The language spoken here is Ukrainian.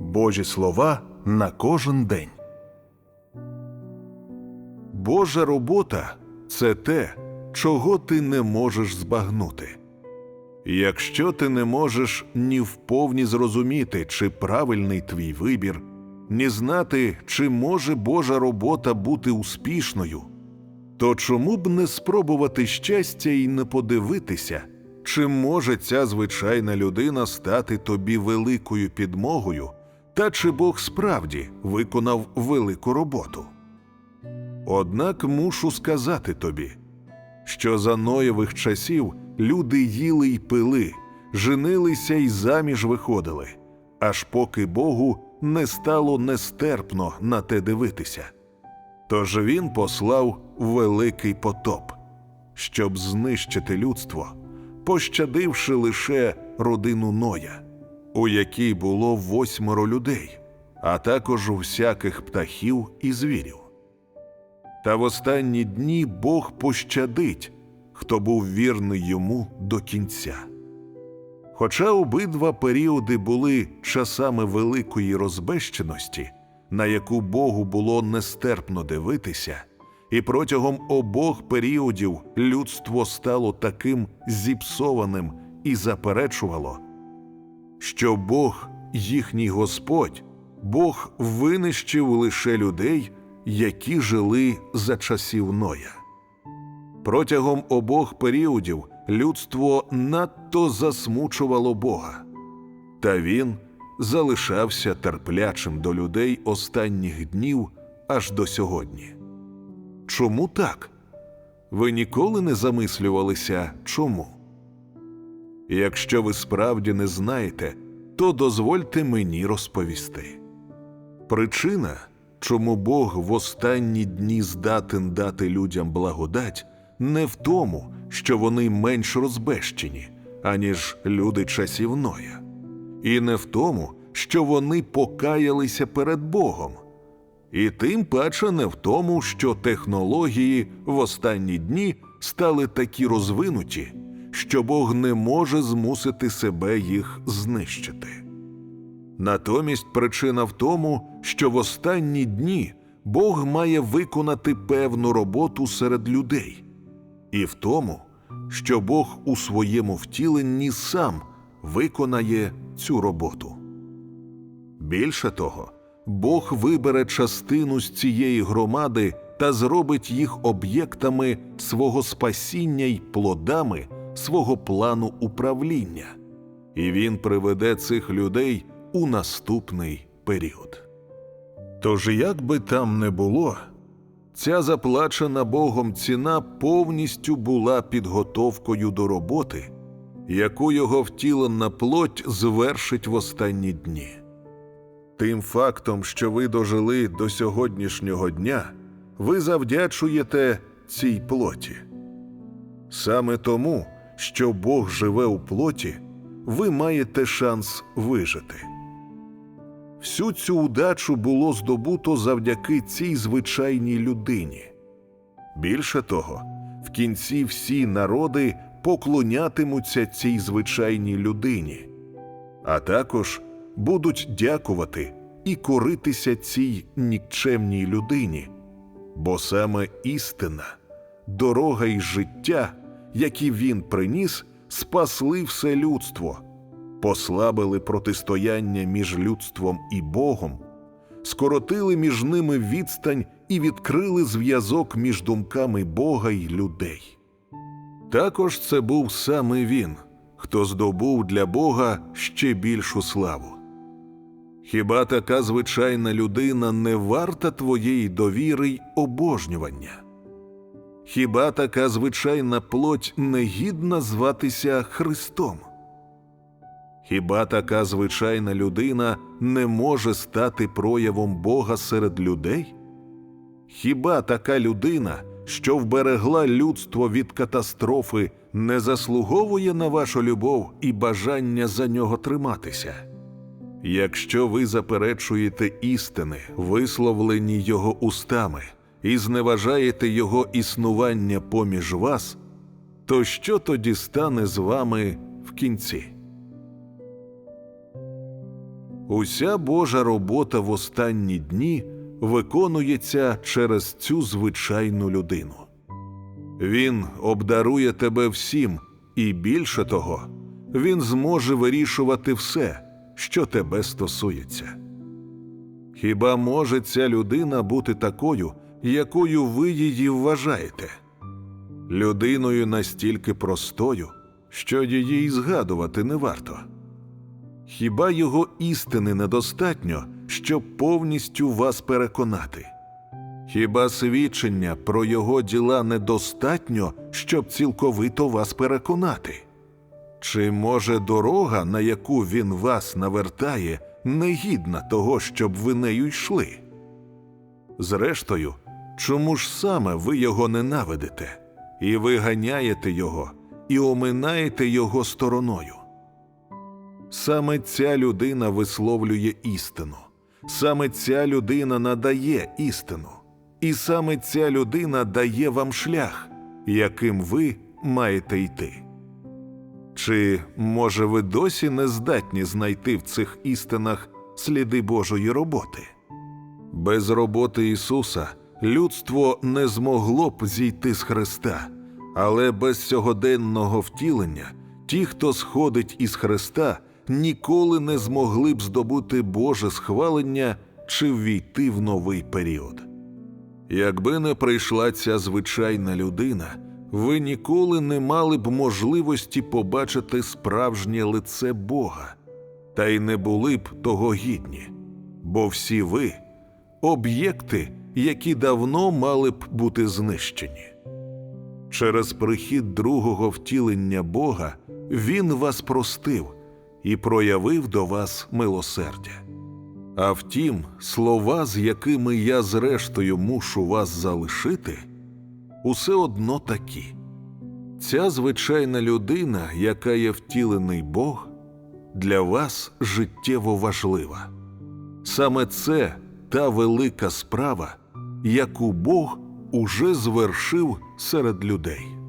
Божі слова на кожен день. Божа робота це те, чого ти не можеш збагнути. Якщо ти не можеш ні вповні зрозуміти, чи правильний твій вибір, ні знати, чи може Божа робота бути успішною, то чому б не спробувати щастя і не подивитися, чи може ця звичайна людина стати тобі великою підмогою, та чи Бог справді виконав велику роботу? Однак мушу сказати тобі, що за Ноєвих часів люди їли й пили, женилися й заміж виходили, аж поки Богу не стало нестерпно на те дивитися. Тож він послав великий потоп, щоб знищити людство, пощадивши лише родину Ноя, у якій було восьмеро людей, а також всяких птахів і звірів. Та в останні дні Бог пощадить, хто був вірний йому до кінця. Хоча обидва періоди були часами великої розбещеності, на яку Богу було нестерпно дивитися, і протягом обох періодів людство стало таким зіпсованим і заперечувало, що Бог, їхній Господь, Бог винищив лише людей, які жили за часів Ноя. Протягом обох періодів людство надто засмучувало Бога, та він залишався терплячим до людей останніх днів аж до сьогодні. Чому так? Ви ніколи не замислювалися чому? Якщо ви справді не знаєте, то дозвольте мені розповісти. Причина, чому Бог в останні дні здатен дати людям благодать, не в тому, що вони менш розбещені, аніж люди часів Ноя, і не в тому, що вони покаялися перед Богом, і тим паче не в тому, що технології в останні дні стали такі розвинуті, що Бог не може змусити себе їх знищити. Натомість причина в тому, що в останні дні Бог має виконати певну роботу серед людей, і в тому, що Бог у своєму втіленні сам виконає цю роботу. Більше того, Бог вибере частину з цієї громади та зробить їх об'єктами свого спасіння й плодами свого плану управління, і він приведе цих людей у наступний період. Тож, як би там не було, ця заплачена Богом ціна повністю була підготовкою до роботи, яку його втілена плоть звершить в останні дні. Тим фактом, що ви дожили до сьогоднішнього дня, ви завдячуєте цій плоті. Саме тому, що Бог живе у плоті, ви маєте шанс вижити. Всю цю удачу було здобуто завдяки цій звичайній людині. Більше того, в кінці всі народи поклонятимуться цій звичайній людині, а також будуть дякувати і коритися цій нікчемній людині, бо саме істина, дорога й життя, які він приніс, спасли все людство послабили протистояння між людством і Богом, скоротили між ними відстань і відкрили зв'язок між думками Бога й людей. Також це був саме він, хто здобув для Бога ще більшу славу. Хіба така звичайна людина не варта твоєї довіри й обожнювання? Хіба така звичайна плоть не гідна зватися Христом? Хіба така звичайна людина не може стати проявом Бога серед людей? Хіба така людина, що вберегла людство від катастрофи, не заслуговує на вашу любов і бажання за нього триматися? Якщо ви заперечуєте істини, висловлені його устами, і зневажаєте його існування поміж вас, то що тоді стане з вами в кінці? Уся Божа робота в останні дні виконується через цю звичайну людину. Він обдарує тебе всім, і більше того, він зможе вирішувати все, що тебе стосується. Хіба може ця людина бути такою, якою ви її вважаєте? Людиною настільки простою, що її й згадувати не варто. Хіба його істини недостатньо, щоб повністю вас переконати? Хіба свідчення про його діла недостатньо, щоб цілковито вас переконати? Чи може дорога, на яку він вас навертає, негідна того, щоб ви нею йшли? Зрештою, чому ж саме ви його ненавидите, і ви ганяєте його, і оминаєте його стороною? Саме ця людина висловлює істину, саме ця людина надає істину, і саме ця людина дає вам шлях, яким ви маєте йти. Чи, може, ви досі не здатні знайти в цих істинах сліди Божої роботи? Без роботи Ісуса людство не змогло б зійти з Христа, але без сьогоденного втілення ті, хто сходить із Христа, ніколи не змогли б здобути Боже схвалення чи ввійти в новий період. Якби не прийшла ця звичайна людина, ви ніколи не мали б можливості побачити справжнє лице Бога, та й не були б того гідні, бо всі ви об'єкти, які давно мали б бути знищені. Через прихід другого втілення Бога Він вас простив і проявив до вас милосердя. А втім, слова, з якими я зрештою мушу вас залишити, усе одно такі. Ця звичайна людина, яка є втілений Бог, для вас життєво важлива. Саме це та велика справа, яку Бог уже звершив серед людей.